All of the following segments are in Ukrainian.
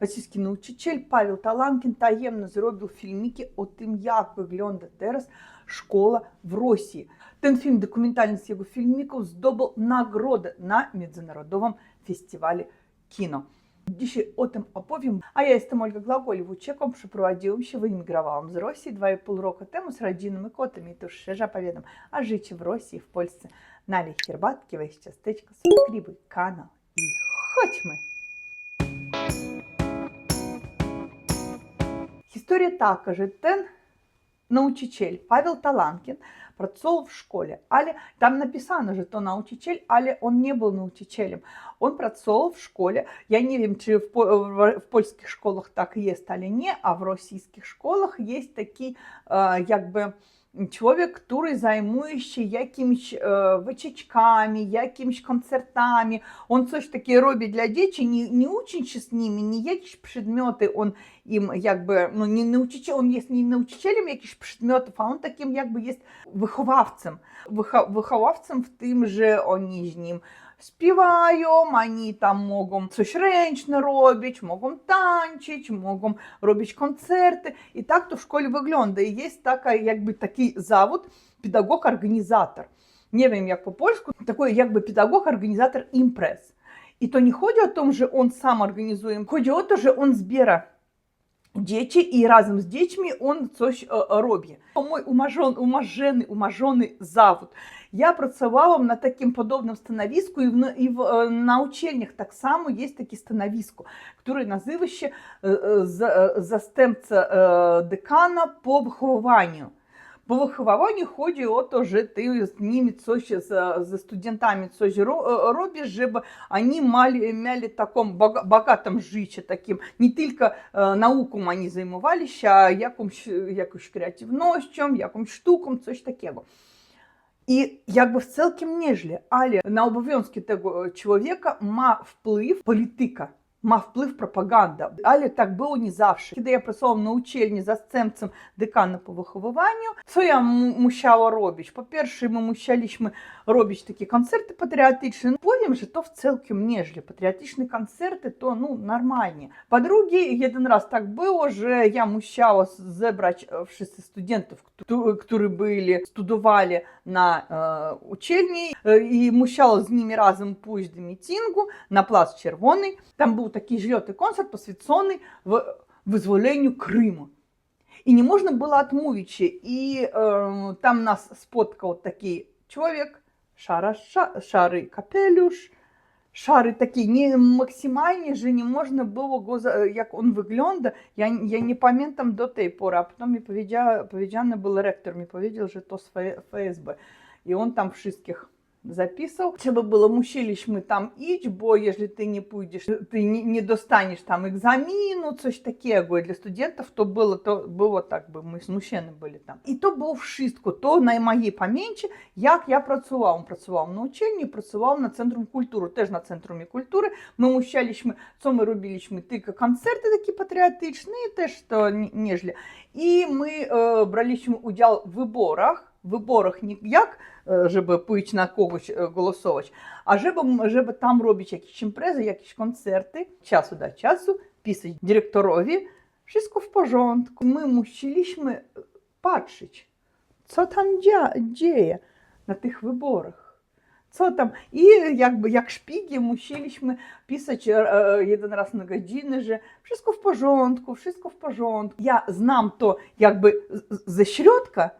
Російський научитель Павел Таланкін таємно зробив фільміки о тим, як виглядає зараз школа в Росії. Ten фільм, документальний з його фільміків, здобув нагороди на міжнародному фестивалі кіно. Dzisiaj o tym opowiem. A ja jestem Olga Glagolew, ucieką przeprowadziłam się, wyemigrowałam z Rosji 2,5 roku temu z rodzinnymi kotami. To szczerze opowiadam o życiu w Rosji, w Polsce. Налей herbatki, weź ciasteczko, subskrybuj kanał i chodźmy! Історія така, що ten научитель Павел Таланкін працював в школі, але там написано, що то научитель, але він не був научителем. Он працював в школі. Я не wiem, чи в, в, в польських школах так є, але ні, а в російських школах є такий, е, якби, Чоловік, який займується якимось е, вичечками, якимось концертами. Он щось таке робить для дітей, не, не учиться з ними, не якісь предмети, он їм якби, ну, не, не учитель, он є не научителем якихось предметів, а он таким якби є виховавцем. Виха, виховавцем в тим же вони з ним співають, вони там можуть щось речне робити, можуть танчити, можуть робити концерти. І так то в школі виглядає. Є така, якби, такий завод, педагог-організатор. Не wiem як по-польську, такий якби педагог-організатор імпрес. І то не ходить о том, що він сам організує, ходить о том, що він збирає І разом з дітьми він щось е, робить. Мой умажон, умажений, умажений завод. Я працювала на таким подобним становіску, і в, і в на учельнях так само є таке становіску, яке називає е, е, за- е, застемця декана по вихованню. По вихованню ходить ото, що ти з ними щось, з, з студентами ро- е, робиш, щоб они мали, мяли таком бога- богатом житті, таким, не тільки е, науком вони займалися, а якомусь, якось креативнощом, якомусь штуком, щось такого. І якби в цілком нежлі, але на обов'язки того чоловіка ма вплив політика, ма вплив пропаганда. Але так було не завжди. Коли я працювала на учельні за сценцем декана по виховуванню, що я му- мусила робити? По-перше, ми мусилися робити такі концерти патріотичні. Потім же то в цілком нежлі. Патріотичні концерти то ну нормальні. По-друге, один раз так було, що я е, хто- які були, студували на е, і мусила з ними мітингу на плац Був такий жльотий концерт, посвящений в визволенню Криму. І не можна було відмовитися. І е, там нас споткав такий чоловік, шара, ша, шарий капелюш, шари такі не максимальні, що не можна було го, він виглядає, я, я не пам'ятам до тієї пори, а потім мені повідя, повідяний був ректор, мені повідав, що то з ФСБ. І він там всіх записав. Треба було мусились ми там іти, бо якщо ти не підеш, ти не, не достанеш там екзамену, щось таке. Говорю, Для студентів то було, то було так, би ми смущені були там. І то був вшистко, то на моїй пам'яті, як я працював. Працював на учельні, працював на центром культури, теж на центрумі культури. Ми ми, що ми робили, ми тільки концерти такі патріотичні, теж то ніжлі. І ми е, брали уділ в виборах, виборах не як, е, щоб пить на когось е, голосувати, а щоб, щоб там робити якісь імпрези, якісь концерти, часу до часу, писати директорові, все в порządku. Ми patrzeć, co tam dzia- dzieje на тих виборах. Co там? І якби як шпіги мусилися писати е, е, один раз на години, що wszystko в porządku, wszystko в porządku. Я знам то якби з-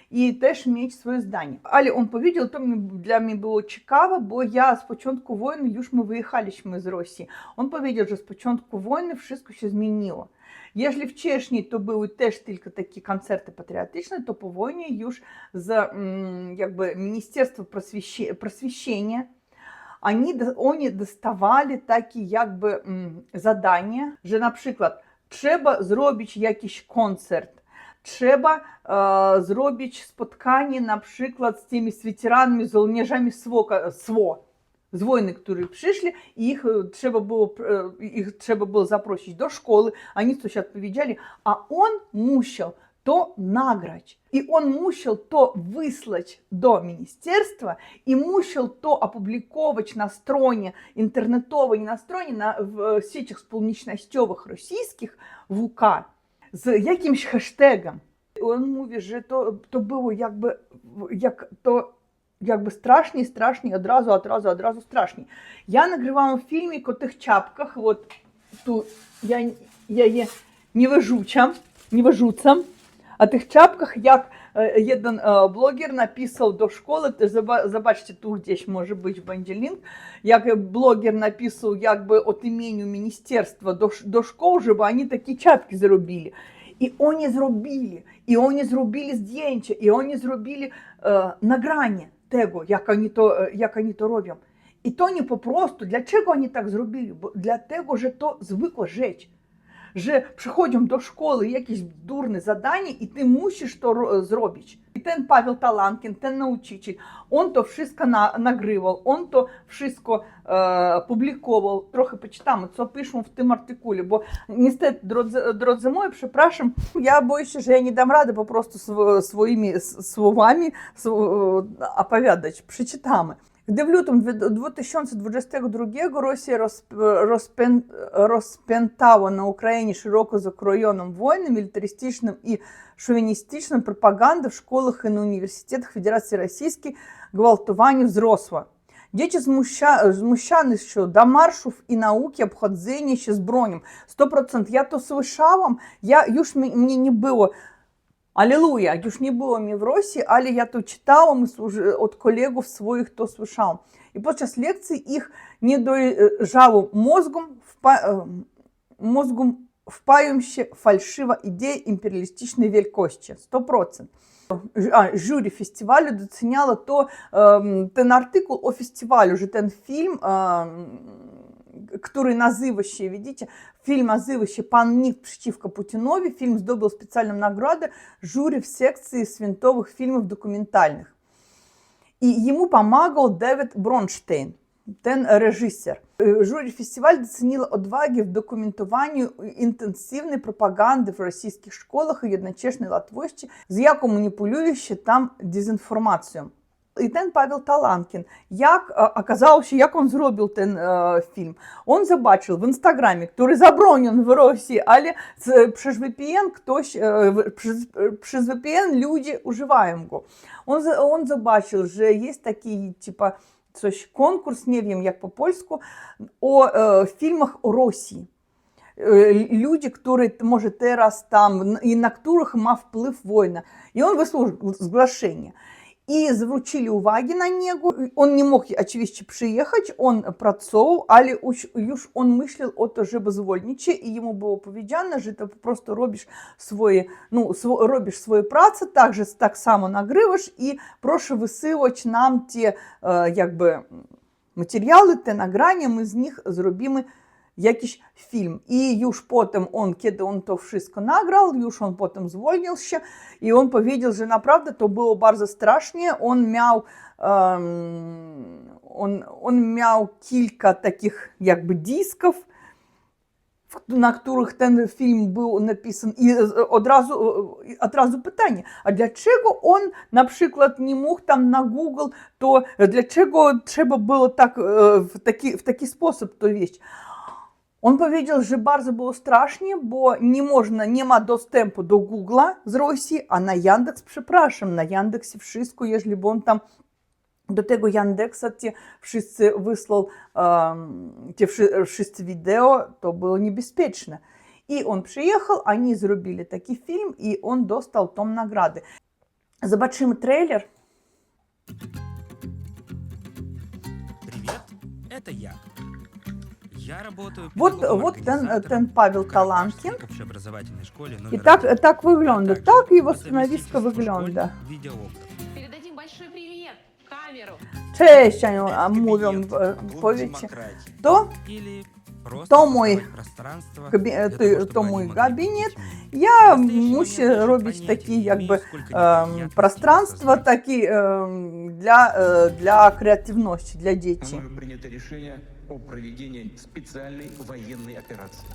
і теж мати своє здання. Але він повідомив, то для мене було цікаво, бо я з початку війни, już ми виїхали ми з Росії. Він повідомив, що з початку війни все się змінило. Якщо в Чешні то були теж тільки такі концерти патріотичні, то по війні już з якби, Міністерства просвіщення, они, вони доставали такі якби задання, що, наприклад, треба зробити якийсь концерт, треба е, зробити споткання, наприклад, з тими з ветеранами, з żołnierzami СВО, СВО z wojny, które przyszli, i ich e, trzeba było, e, ich trzeba było zaprosić do szkoły, они coś odpowiedzieli, a on musiał to nagrać. I on musiał to wysłać do міністерства і мусив то опубліковувати на стороні інтернетовій, на стороні на в сетях сполучностях російських в УК з якимсь хештегом. Он мовить, що то то було якби як то якби страшні, страшні, одразу, одразу, одразу страшні. Я нагрівала фільмі о тих чапках, от тут я, я є не вижуча, а тих чапках, як е, один е, блогер написав до школи, ти заба- забачте, тут десь може бути банділінг, як блогер написав якби от імені міністерства до, ш- до школ, щоб вони такі чапки зробили. І вони зробили, і вони зробили здjęcia, і вони зробили е, награння того, як вони то, е, як вони то роблять. І то не попросту. Для чого вони так зробили? Бо для Nauczyciel, on to wszystko na, nagrywał, on to wszystko e, publikował. Trochę poczytamy, co piszą w tym artykule, bo niestety, drodzy, drodzy moi, przepraszam, ja boję się, że ja nie dam rady po prostu sw- swoimi s- słowami sw- opowiadać. Przeczytamy. W lutym 2022 Rosja rozp, rozpę, rozpętała na Ukrainie szeroko zakrojoną wojnę militarystycznie i szowinistyczną propagandę w szkołach i na uniwersytetach Federacji Rosyjskiej gwałtowanie wzrosła. Dzieci zmusza, zmuszane się do marszów i nauki obchodzenia się z bronią. 100%. Ja to słyszałam, ja, już mi, mnie nie było. Алілуя, już nie było mnie w Rosji, ale ja to czytałam służy- od kolegów swoich to słyszałam. I podczas lekcji ich nie dojrzałym mózgom, wpa, em, mózgom wpają się fałszywa idea imperialistycznej wielkości. 100%. А, жюри фестивалю доценяло то, ем, ten artykuł o festiwalu, że ten film, em, który nazywa się, widzicie, film nazywa się Pan Nikt przeciwko Putinowi. Film zdobył specjalną nagrodę jury w sekcji świętowych filmów dokumentalnych. I jemu pomagał David Bronstein, ten reżyser. Жюри фестивалю доценило odwagę w dokumentowaniu intensywnej propagandy w rosyjskich szkołach i jednoczesnej łatwości, z jaką manipuluje się tam І ten Павел Таланкін, як е, оказалося, як він зробив ten е, фільм. Он забачив в Інстаграмі, який заборонен в Росії, але через VPN хтось, е, через, VPN люди уживають його. Он, он забачив, що є такий, типа, coś конкурс, не wiem як по-польську, о е, фільмах о Росії. Люди, які, може, teraz там, і на których ma вплив війна. І він висловив зглашення. І звучили уваги на нього. Он не мог, очевидно, приїхати, он працював, але уж, он мислив о то, щоб звольниче, і йому було повідано, що ти просто робиш свої, ну, сво, робиш свою працю, так, же, так само нагриваєш, і прошу висилати нам ті, е, якби, матеріали, те награння, ми з них зробимо jakiś film. I już potem on, kiedy on to wszystko nagrał, już on potem zwolnił się i on powiedział, że naprawdę to było bardzo strasznie. On miał, um, on, on miał kilka takich jakby disków, na których ten film był napisany. I od razu, od razu pytanie, a dlaczego on na przykład nie mógł tam na Google, to dlaczego trzeba było tak, e, w taki, w taki sposób to wieść? Он powiedział, że bardzo było strasznie, bo nie można, nie ma dostępu do Google'a z Rosji, a na Yandex, przepraszam, na Yandexie wszystko, jeżeli by on tam do tego Yandexa ті wszyscy wysłał um, ті wszy- wszyscy wideo, to było niebezpieczne. I on przyjechał, oni zrobili taki film i on dostał tą nagrodę. Zobaczymy trailer. Привет, это я. Я работаю Вот- вот ten- Тен ten Павел Карабахской Таланкин. И так, так выглядит, tak его школьник видеообраз. Передадим большой привет в камеру. Cześć, Aniu, a mówią, e, powiecie. To Или То мой е, то могли кабінет. Я мусив робити такі, якби ем, неприятностей пространства, такі ем, для, е, для креативності, для дітей. Мною принято решение о проведении специальной военной операции.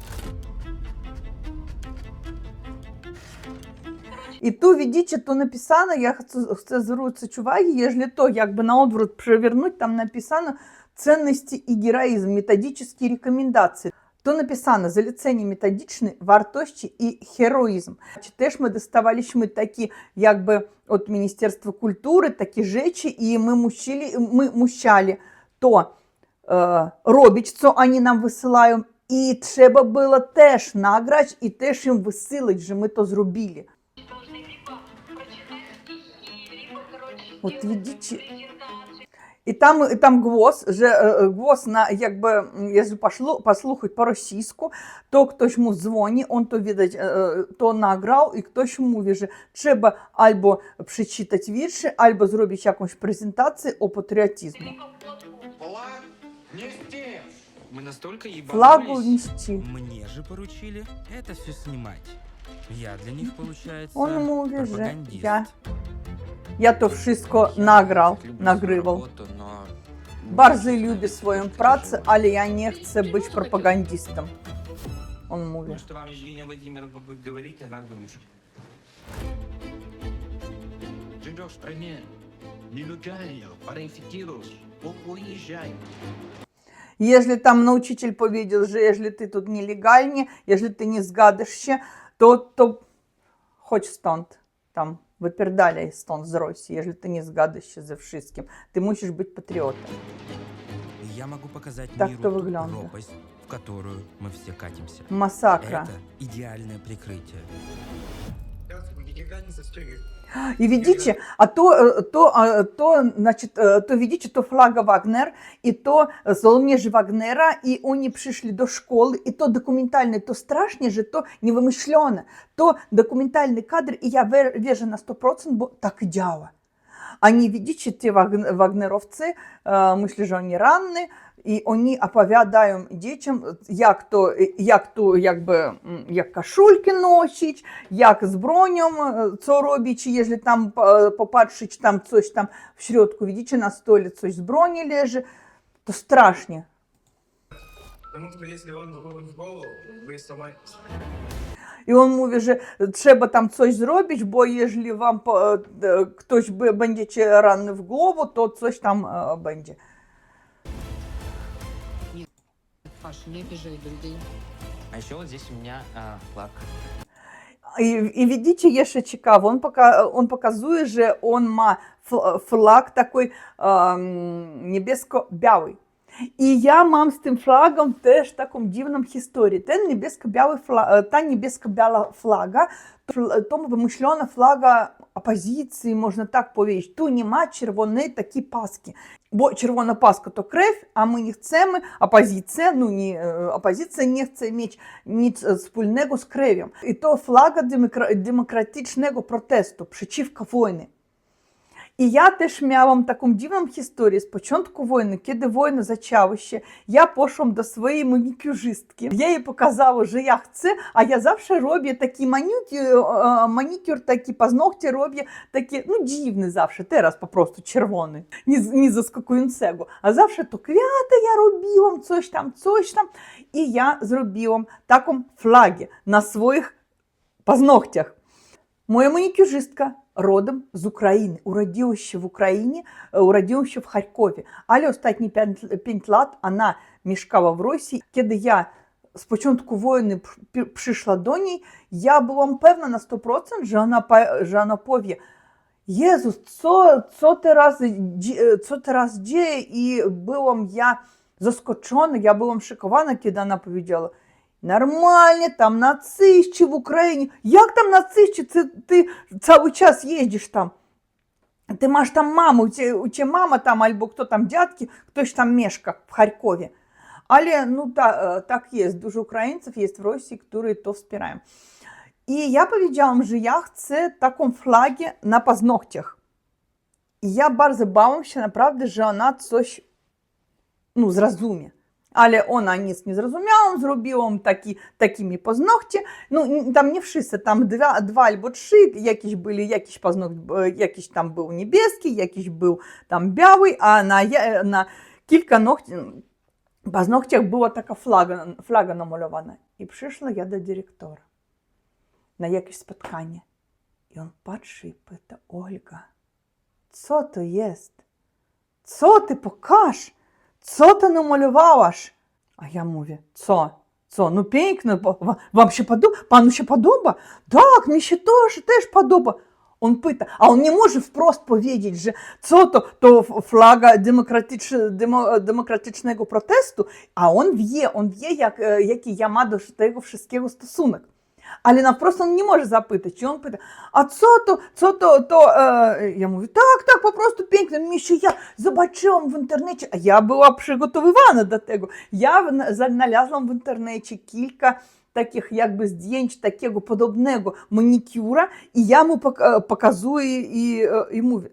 І ту видите, то написано, я хочу це звернутися уваги, якщо то якби наоборот перевернуть, там написано цінності і героїзм, методичні рекомендації. То написано заліцені методичні вартості і героїзм. Чи теж ми доставали ж ми такі, якби от Міністерства культури, такі речі, і ми мучили, ми мущали то е, робить, що вони нам висилають, і треба було теж награти, і теж їм висилати, що ми то зробили. Вот видите, і там, і там гвоз, же, е, гвоз на, якби, якщо пошлу, послухати по-російську, то хтось йому дзвонить, он то, видать, е, е, то награв, і хтось йому віже, треба або прочитати вірші, або зробити якусь презентацію о патріотизму. Мы настолько Флагу нести. Мне же поручили это все снимать. Я для них, получается, Он пропагандист. ja, ja to wszystko nagrał, Люблю свою nagrywał. роботу, но Bardzo lubię swoją pracę, ale ja nie chcę być propagandistą. On mówi. Потому что вам Евгения Владимировна будет говорить, а надо выучить. Живешь в стране нелегально, проинфектируешь, уезжай. Если там на учитель powiedział, że jeżeli ty тут nielegalnie, jeżeli ty nie zgadzasz się, to, to chodź stąd, Випердаляй стон з Росії, если ты не згадуєш за всім. Ты мусиш быть патриотом. Я могу показать так миру ту пропасть, в которую мы все катимся. Массакра. Это идеальное прикрытие. Нелегально застегивай. И видите, а то, э, то, а, то, значит, э, то видите, то флага Вагнер, и то Соломежи Вагнера, и они пришли до школы, и то документальный, то страшнее же, то невымышленно, то документальный кадр, и я вер- вижу на 100%, бо так и дяла. Они, видите, те ваг- вагнеровцы, э, myślę, że oni ranni, і вони оповідають дітям, як то, як то якби, м, як кашульки носить, як з бронем е, це робить, чи якщо там е, попаtrzeć, там coś там в środku, widzicie, на столі coś з броні лежить, то страшно. Потому что если он заходит в голову, вы сломаетесь. І він mówi, że trzeba tam coś zrobić, bo jeżeli wam po- e, ktoś by- będziecie ranny w głowę, to coś tam e, będzie. Паш, не обижай людей. А еще вот здесь у меня а, флаг. І, і видите, є ще цікаво, він, пока, він показує, що він має фл- флаг такий ем, небеско-білий. І я мам з тим флагом теж таку дивну історію. Та небеско-білий флаг, та небеско-біла флага, тому вимишлена флага опозиції, можна так powiedzieć. Tu нема червоної такі паски. Бо червона паска то крев, а ми не chcemy, опозиція, ну не, е, опозиція не chce mieć nic wspólnego z krwią. I to flaga демокра- демократичnego protestu przeciwko wojny. І я теж miałam таку дивну історію з початку війни, коли війна почалася, я пішла до своєї манікюжистки. Я їй показала, що я хочу, а я завжди роблю такі манікюр, е, манікюр такі пазногті роблю такі, ну дивні завжди, teraz по prostu червоний, ні, ні заскакуючого. А завжди то квіти я робила, coś там, coś там. І я зробила таку флаги на своїх пазногтях. Моя манікюжистка родом з України, уродилася в Україні, е, уродилася в Харкові. Але останні 5 років вона мешкала в Росії. Коли я з початку війни пр- прийшла до неї, я була певна на 100%, що вона, що вона повє, Jezus, co, co, teraz, dzie- co teraz dzieje? I byłam ja zaskoczona, ja byłam szykowana, kiedy ona powiedziała, Нормально, там нацисти в Україні. Як там нацисти? Це ти цілий час їздиш там. Ти маєш там маму, тебе, мама там, або хто там дядьки, хтось там мешка в Харкові. Але ну, та, е, так є, дуже українців є в Росії, які то вспирають. І я powiedziałam, że ja chcę taką flagę na paznokciach. I ja bardzo bałam się naprawdę, że ona no, zrozumie. Але вона ніц не зрозуміла, він зробив їм такі, такими позногті. Ну, там не вшися, там два, два або три, якісь були, якийсь позног, е, якийсь там був небеський, якийсь був там бявий, а на, я- на кілька ногтів, пазногтях була така флага, флага намальована. І прийшла я до директора на якесь споткання. І він patrzy i pyta, Olga, co to jest? Co ty pokaż? A ja mówię, co? Co? No piękne, bo- wa- wam się podoba? Panu się podoba? Tak, mi się też, też podoba. On pyta, a on nie może wprost powiedzieć, że co to, to f- flaga demokratycz, demo, demokratycznego protestu, a on wie, on wie, jak, e, jaki ja ma do tego wszystkiego stosunek. Але навпрост він не може запитати. Чи він питає, а co to, co to, to, е, я mówię, так, так, по prostu piękne, мені ще я побачила в інтернеті, а я була приготована до того. Я в- знalazłam в інтернеті кілька таких якби здjęć takiego podobnego манікюра, і я йому пок- показую і, і mówię,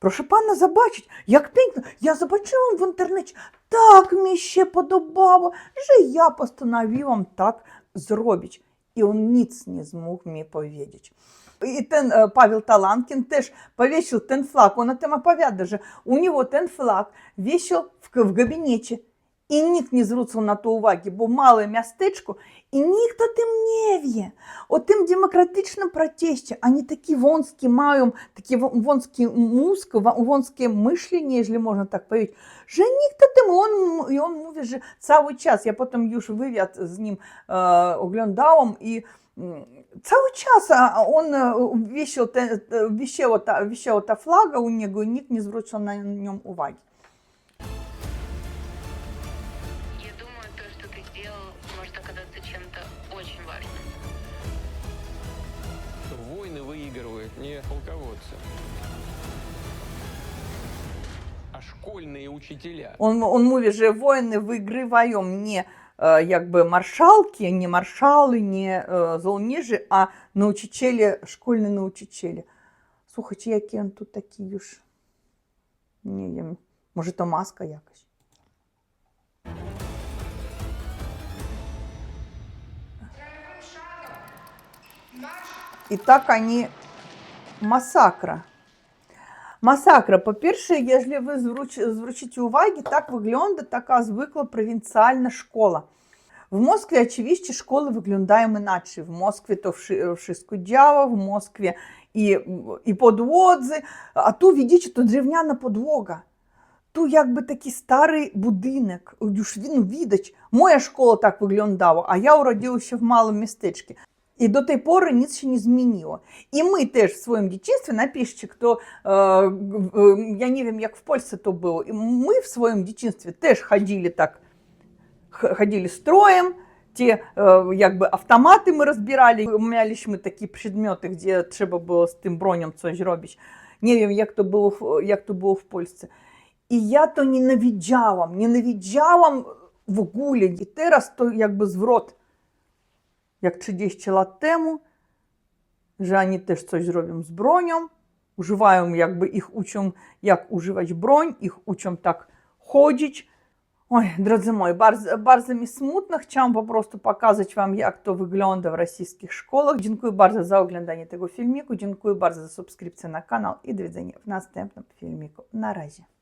Proszę pana, zobaczyć, jak piękno. Ja zobaczyłam w internecie, tak mi się podobało, że ja postanowiłam tak zrobić. On nic nie zmógł mi powiedzieć. I ten e, Paweł Talankin też powiesił ten flag. On o tym opowiada, że u niego ten flag wisiał w, w na to uwagi, bo małe miasteczko i nikt o tym nie wie. O tym demokratycznym proteście. Oni taki wąski mają, taki wą- wąski mózg, wa- wąskie myślenie, jeżeli można tak powiedzieć, że nikt o tym, on, i on mówi, że cały czas, ja potem już wywiad z nim e, oglądałam i mm, cały czas on e, wisiał, te- wisiała, ta, wisiała ta flaga u niego i nikt nie zwrócił na nią uwagi. не полководцы, а школьные учителя. Он, он мовить же воины в игры воем не э, как бы маршалки, не маршалы, не э, золніжі, а научителі, школьні научителі. Слухай, какие он тут такие уж. Не, я... Може, то маска якась. И так они masakra. Масакра. По-перше, якщо ви звернете увагу, так виглядає така звикла провінціальна школа. В Москві, очевидно, школи виглядаємо іначе. В Москві то вши- вшиску дява, в Москві і, і подводзи, а ту, видите, то древняна подвога. Ту якби такий старий будинок. Він видач. Моя школа так виглядала, а я уродилася в малому містечку. І до тієї пори ніц ще не змінило. І ми теж в своєму дитинстві, напишіть, хто, е, в- я не знаю, як в Польщі то було, і ми в своєму дитинстві теж ходили так, ходили строєм, ті е, якби автомати ми розбирали, мали ми такі предмети, де треба було з тим бронем щось робити. Не знаю, як то було, як то було в Польщі. І я то ненавиджала, ненавиджала в ogóle. І зараз то якби зврот як 30 lat temu, że oni też coś zrobią z bronią. Używają, jakby ich uczą, jak używać broń, ich uczą tak chodzić. Oj, drodzy moi, bardzo, bardzo mi smutno. Chciałam po prostu pokazać Wam, jak to wygląda w rosyjskich szkołach. Dziękuję bardzo za oglądanie tego filmiku. Dziękuję bardzo za subskrypcję na kanał i do widzenia w następnym filmiku. Na razie.